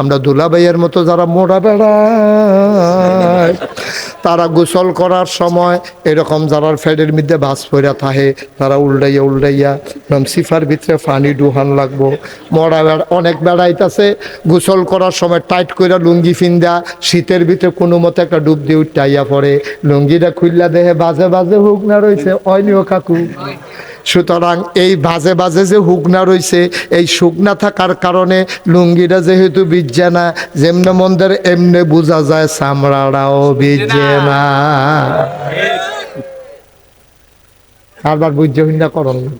আমরা দুলা দুলাভাইয়ের মতো যারা মোড়া বেড়ায়, তারা গোসল করার সময় এরকম যারা ফ্যাডের মধ্যে ভাস পইরা থাকে, তারা উল্টাইয়া উল্টাইয়া এরকম সিফার ভিতরে পানি ডুহান লাগবো। মরা বেড়া, অনেক বেড়াইতেছে, গোসল করার সময় টাইট কইরা লুঙ্গি ফিন্দা, শীতের ভিতরে কোনো মতো একটা ডুব দিয়ে উঠাইয়া পড়ে। লুঙ্গিটা খুললা দেহে বাজে বাজে হুক না রয়েছে অনিও কাকু। সুতরাং এই বাজে বাজে যে হুকনা রয়েছে এই শুকনা থাকার কারণে লুঙ্গিটা যেহেতু বিজ্জে না যেমনে মন্দের এমনে বোঝা যায় চামড়াটাও বিজ্জে না আবার হিন্দা করন না।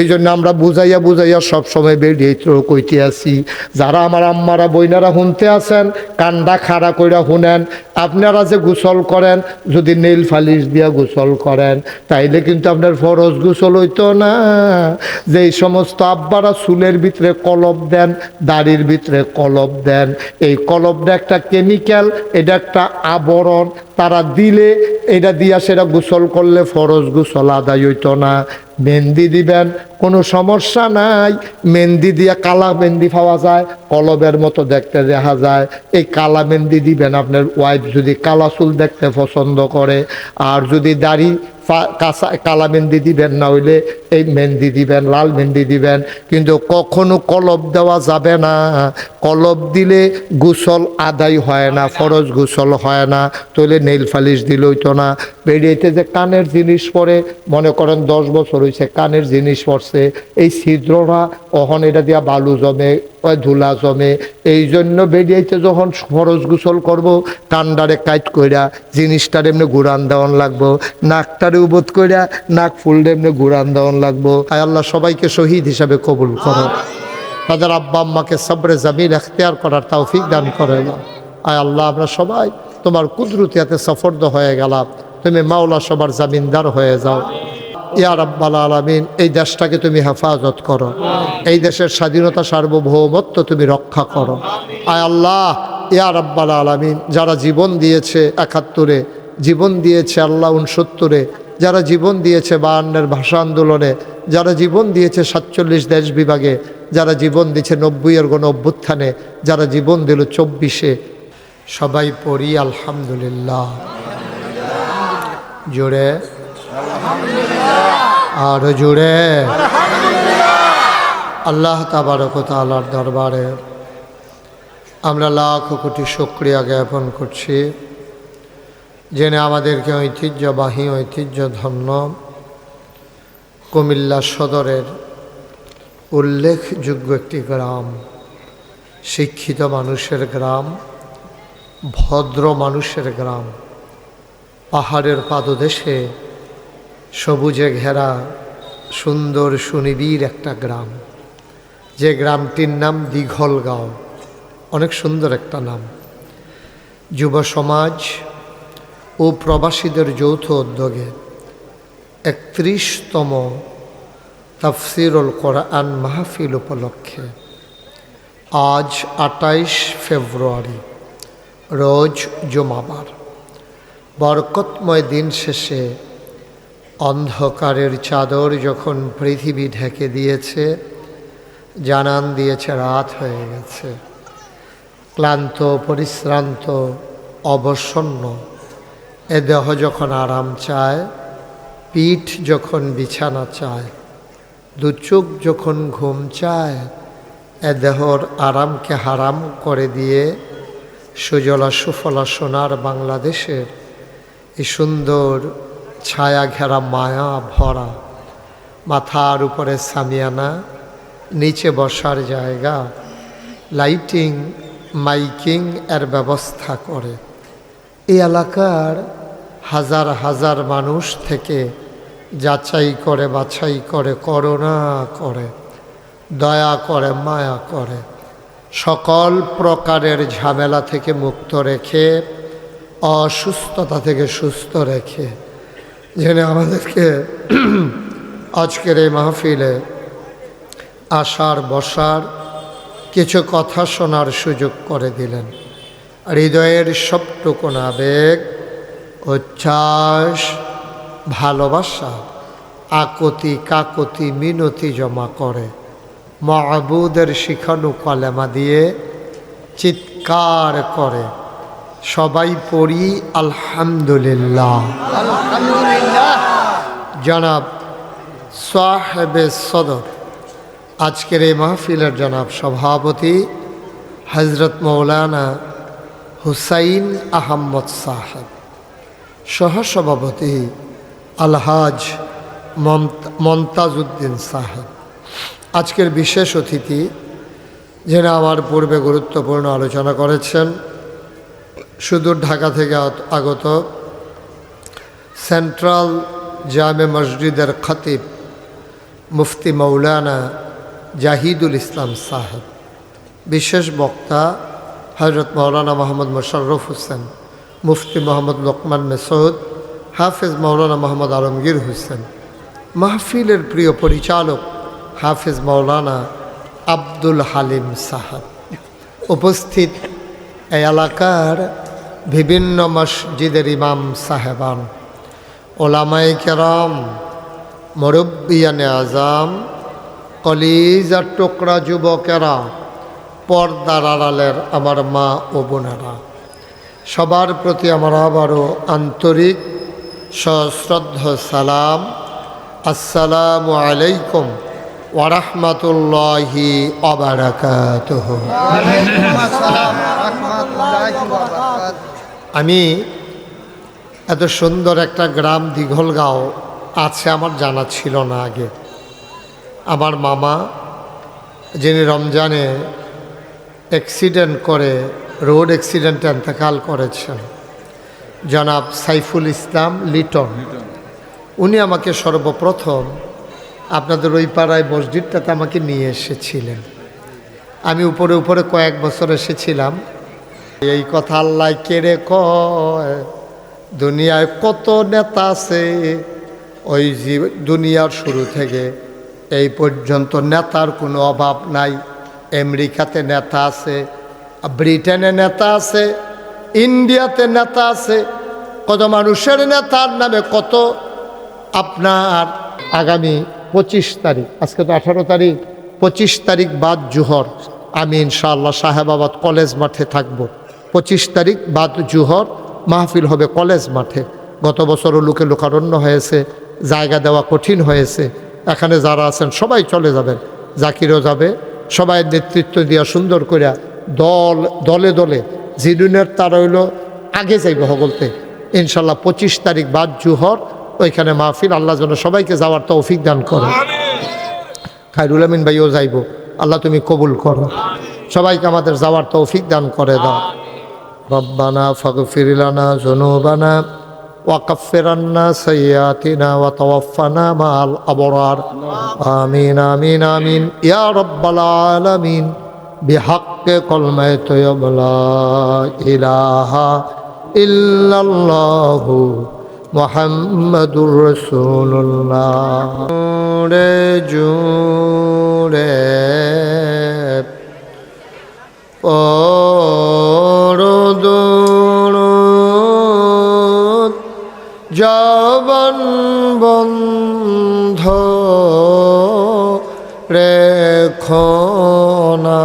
এই জন্য আমরা বুঝাইয়া বুঝাইয়া সব সময় বেরিয়ে কইতে আসি যারা আমার আম্মারা বইনারা শুনতে আছেন কান্ডা খাড়া কইরা শুনেন আপনারা যে গোসল করেন, যদি নেল ফালিশ দিয়া গোসল করেন, তাইলে কিন্তু আপনার ফরজ গোসল হইতো না। যে এই সমস্ত আব্বারা চুলের ভিতরে কলব দেন, দাড়ির ভিতরে কলব দেন, এই কলবটা একটা কেমিক্যাল, এটা একটা আবরণ তারা দিলে, এটা দিয়া সেটা গোসল করলে ফরজ গোসল আদায় হইতো না। মেহেন্দি দিবেন, কোনো সমস্যা নাই। মেহেন্দি দিয়ে কালা মেহেন্দি পাওয়া যায়, কলবের মতো দেখতে দেখা যায়। এই কালা মেহেন্দি দিবেন আপনার ওয়াইফ যদি কালা চুল দেখতে পছন্দ করে, আর যদি দাড়ি কালা মেহেন্দি দিবেন না হইলে এই মেহেন্দি দিবেন, লাল মেহেন্দি দিবেন। কিন্তু কখনো কলব দেওয়া যাবে না। কলব দিলে গোসল আদায় হয় না, ফরজ গোসল হয় না। তোলে নেইল ফালিশ দিলে তো না। বেরিয়েতে যে কানের জিনিস পরে, মনে করেন দশ বছর হয়েছে কানের জিনিস পড়ছে এই ছিদ্ররা অহন এটা দিয়া বালু জমে ধুলা জমে, এই জন্য বেরিয়েতে যখন ফরজ গোসল করব কান্ডারে কাইট কইরা জিনিসটার এমনি ঘুরান দেওয়ান লাগবো, নাকটারে উবোধ কইরা নাক ফুলটা এমনি ঘুরান দেওয়ান লাগবো। আয় আল্লাহ সবাইকে শহীদ হিসাবে কবুল করো। তাদের আব্বা আম্মাকে সবরে জামিন এখতিয়ার করার তৌফিক দান করে না। আয় আল্লাহ, আমরা সবাই তোমার কুদরতিয়াতে সফর্দ হয়ে গেলাম। তুমি মাওলা সবার জামিনদার হয়ে যাও। ইয়া রাব্বাল আলামিন এই দেশটাকে তুমি হেফাজত করো। এই দেশের স্বাধীনতা সার্বভৌমত্ব তুমি রক্ষা করো। আয় আল্লাহ ইয়া রাব্বাল আলামিন যারা জীবন দিয়েছে একাত্তরে জীবন দিয়েছে আল্লাহ উনসত্তরে যারা জীবন দিয়েছে বায়ান্নের ভাষা আন্দোলনে যারা জীবন দিয়েছে সাতচল্লিশ দেশ বিভাগে যারা জীবন দিয়েছে নব্বইয়ের গণ অভ্যুত্থানে যারা জীবন দিল চব্বিশে সবাই পড়ি আলহামদুলিল্লাহ। জোরে। আর জুড়ে। আল্লাহ তাবারকতালার দরবারে আমরা লাখ কোটি সক্রিয়া জ্ঞাপন করছি। জেনে আমাদেরকে ঐতিহ্যবাহী ঐতিহ্য ধন্য কুমিল্লা সদরের উল্লেখযোগ্য একটি গ্রাম, শিক্ষিত মানুষের গ্রাম, ভদ্র মানুষের গ্রাম, পাহাড়ের পাদদেশে সবুজে ঘেরা সুন্দর সুনিবিড় একটা গ্রাম। যে গ্রামটির নাম দীঘলগাঁও অনেক সুন্দর একটা নাম। যুব সমাজ ও প্রবাসীদের যৌথ উদ্যোগে একত্রিশতম তাফসিরুল কোরআন মাহফিল উপলক্ষে আজ আটাইশ ফেব্রুয়ারি, রোজ জুমাবার। বরকতময় দিন শেষে অন্ধকারের চাদর যখন পৃথিবী ঢেকে দিয়েছে, জানান দিয়েছে রাত হয়ে গেছে। ক্লান্ত, পরিশ্রান্ত, অবসন্ন, এ দেহ যখন আরাম চায়, পিঠ যখন বিছানা চায়, দু চোখ যখন ঘুম চায়, এ দেহর আরামকে হারাম করে দিয়ে সুজলা সুফলা সোনার বাংলাদেশের এই সুন্দর ছায়া ঘেরা মায়া ভরা, মাথার উপরে সামিয়ানা, নিচে বসার জায়গা, লাইটিং, মাইকিং এর ব্যবস্থা করে। এই এলাকার হাজার হাজার মানুষ থেকে যাচাই করে, বাছাই করে করোনা করে, দয়া করে, মায়া করে। সকল প্রকারের ঝামেলা থেকে মুক্ত রেখে, অসুস্থতা থেকে সুস্থ রেখে জেনে আমাদেরকে আজকের এই মাহফিলে আসার, বসার কিছু কথা শোনার সুযোগ করে দিলেন। হৃদয়ের সবটুকুন আবেগ উচ্ছ্বাস, ভালোবাসা, আকতি কাকতি মিনতি জমা করে, মাহবুদের শিখানু কলেমা দিয়ে চিৎকার করে সবাই পড়ি আলহামদুলিল্লাহ। আলহামদুলিল্লাহ জনাব সাহেবে সদর। আজকের এই মাহফিলের জনাব সভাপতি হজরত মৌলানা হুসাইন আহম্মদ সাহেব। সহসভাপতি আলহাজ মমতা- মমতাজউদ্দিন সাহেব। আজকের বিশেষ অতিথি যিনি আমার পূর্বে গুরুত্বপূর্ণ আলোচনা করেছেন সুদূর ঢাকা থেকে আগত সেন্ট্রাল জামে মসজিদের খতিব মুফতি মৌলানা জাহিদুল ইসলাম সাহেব, বিশেষ বক্তা হজরত মৌলানা মোহাম্মদ মোশাররফ হোসেন, মুফতি মোহাম্মদ লোকমান মেসৌদ, হাফেজ মৌলানা মোহাম্মদ আলমগীর হোসেন, মাহফিলের প্রিয় পরিচালক হাফেজ মৌলানা আব্দুল হালিম সাহাব। উপস্থিত এলাকার বিভিন্ন মসজিদের ইমাম সাহেবান ওলামাই কেরাম, মুরব্বিয়ানে আজাম কলিজার টুকরা যুবকেরা, পর্দার আড়ালের আমার মা ও বোনেরা। সবার প্রতি আমার আবারও আন্তরিক সশ্রদ্ধ সালাম। আসসালামু আলাইকুম ওরহমতুল্লাহি অবরাকাতুহ আমি এত সুন্দর একটা গ্রাম দিঘলগাঁও আছে আমার জানা ছিল না আগে। আমার মামা যিনি রমজানে অ্যাক্সিডেন্ট করে রোড অ্যাক্সিডেন্টে এন্তেকাল করেছেন, জনাব সাইফুল ইসলাম লিটন। উনি আমাকে সর্বপ্রথম আপনাদের ওই পাড়ায় মসজিদটাতে আমাকে নিয়ে এসেছিলেন। আমি উপরে উপরে কয়েক বছর এসেছিলাম। এই কথা আল্লাহ কেড়ে কয়? দুনিয়ায় কত নেতা আছে? ওই দুনিয়ার শুরু থেকে এই পর্যন্ত নেতার কোনো অভাব নাই। আমেরিকাতে নেতা আছে, ব্রিটেনে নেতা আছে, ইন্ডিয়াতে নেতা আছে। কত মানুষের নেতার নামে কত? আপনার আগামী পঁচিশ তারিখ, আজকে তো আঠারো তারিখ, পঁচিশ তারিখ বাদ জুহর। আমি ইনশাআল্লাহ সাহেবাবাদ কলেজ মাঠে থাকব। পঁচিশ তারিখ বাদ জুহর মাহফিল হবে কলেজ মাঠে। গত বছরও লোকে লোকারণ্য হয়েছে, জায়গা দেওয়া কঠিন হয়েছে। এখানে যারা আছেন সবাই চলে যাবেন। জাকিরও যাবে। সবাই নেতৃত্ব দিয়া সুন্দর করিয়া দল, দলে দলে জিডুনের তার হইল আগে যাইব হগলতে ইনশাল্লাহ পঁচিশ তারিখ বাদ জুহর, ওইখানে মাহফিল, আল্লাহ যেন সবাইকে যাওয়ার তৌফিক দান করে। খায়রুল আমিন ভাইও যাইব। আল্লাহ তুমি কবুল করো। সবাইকে আমাদের যাওয়ার তৌফিক দান করে দাও। ربنا فاغفر لنا ذنوبنا وكفر عنا سيئاتنا وتوفنا مع الأبرار آمين آمين آمين يا رب العالمين بحق كلمة لا إله إلا الله محمد رسول الله جورے جورے পরদুরুদ জবন বন্ধ রেখনা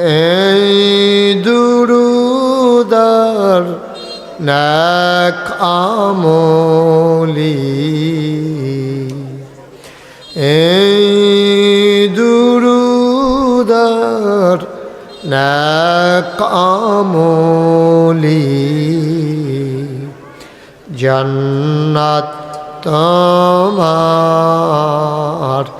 এই দুরুদার নাক আমলি। এই দুরুদার নাক আমলি। জন্নাত তোমার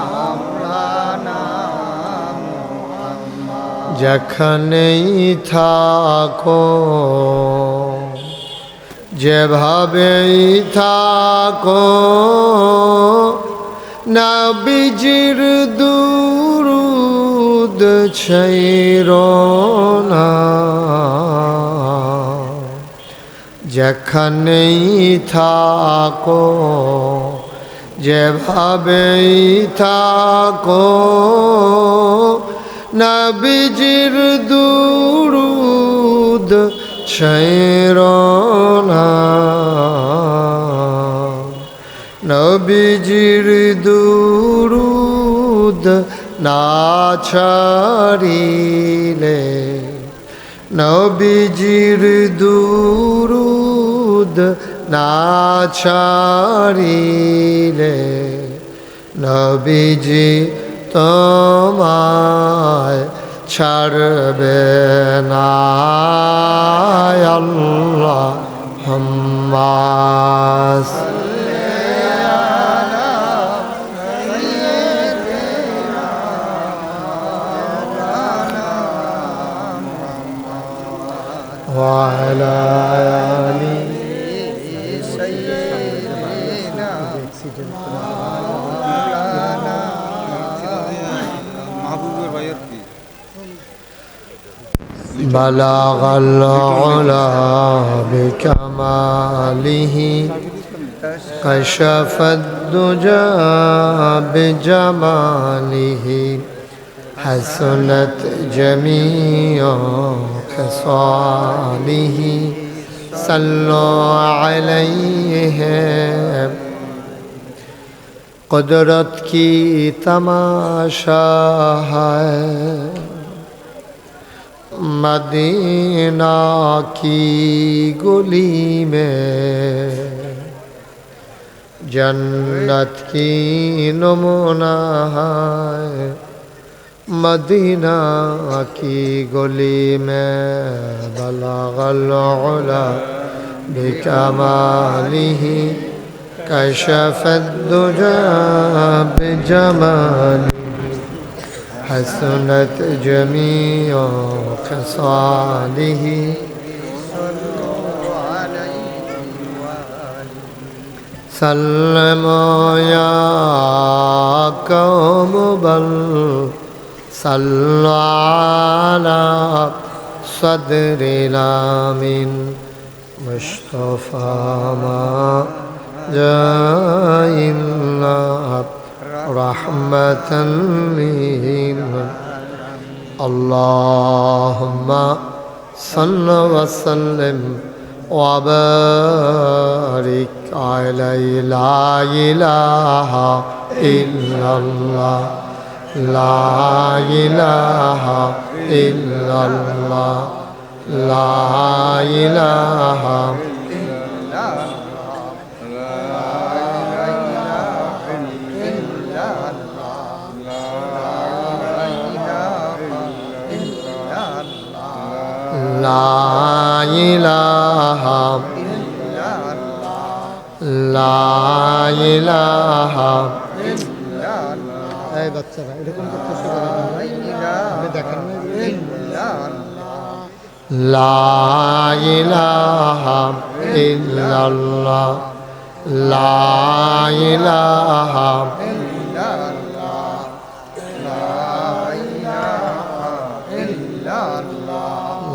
যেখানেই থাকো যেভাবেই থাকো নবীজির দুরুদ छैর না। যেখানেই থাকো যেভাবেই থাকো নবীজির দুরুদ छैর না নবীজির দুরুদ না ছাড়িলে। নবীজির দুরুদ না ছাড়িলে। নবীজি তোমায় ছাড়বে না আল্লাহ হাম্মাস وعلى آله মাহবুবের بلغ العلا بكماله. كشف الدجى بجماله. حسنت جميع خصاله. صلوا عليه. قدرت کی تماشا ہے मदीना की गुली में जन्नत की नमूना है। मदीना की गुली में भला बिकमाली कशफत दुजा बिजमानी حسنت جميع خصاله. سلموا يا قوم بل صلوا على صدر الأمين مصطفى ما جاء رحمة للعالمين اللهم صل وسلم وبارك عليه لا إله إلا الله. لا إله إلا الله. لا إله لا إله لا إله এই বাচ্চারা এরকম করতে শুরু দেখেন লা ইলাহা ইল্লাল্লাহ লা ইলাহা لا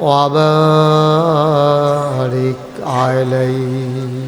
وبارك عليه